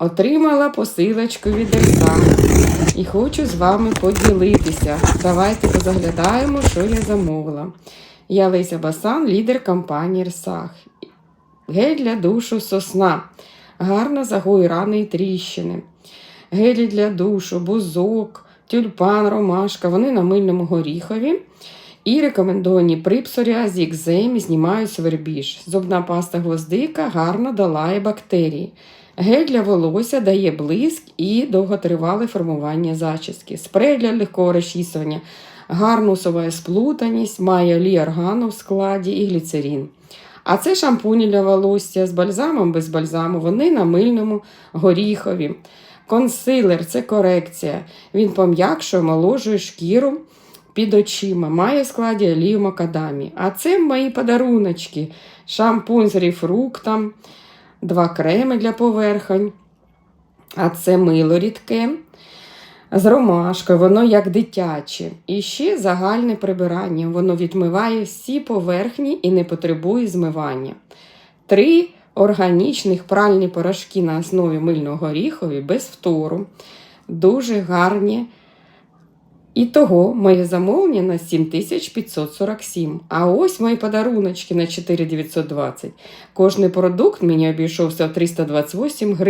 Отримала посилочку від Ерса і хочу з вами поділитися. Давайте позаглядаємо, що я замовила. Я Леся Басан, лідер компанії Ерсах. Гель для душу сосна. Гарно загоює рани і тріщини. Гелі для душу, бузок, тюльпан, ромашка. Вони на мильному горіхові. І рекомендовані при псоріазі, екземі знімають свербіж. Зубна паста гвоздика гарно долає бактерії. Гель для волосся дає блиск і довготривале формування зачіски. Спрей для легкого розчісування гарно усуває сплутаність, має олій в складі і гліцерин. А це шампуні для волосся з бальзамом без бальзаму. Вони на мильному горіхові. Консилер це корекція. Він пом'якшує, моложує шкіру під очима. Має складі олію макадамі. А це мої подаруночки. Шампунь з ріфруктом, два креми для поверхонь. А це мило рідке з ромашкою, воно як дитяче. І ще загальне прибирання. Воно відмиває всі поверхні і не потребує змивання. Три органічних пральні порошки на основі мильного горіхові без фтору. Дуже гарні. І того моє замовлення на 7547. А ось мої подаруночки на 4920. Кожний продукт мені обійшовся в 328 гривень.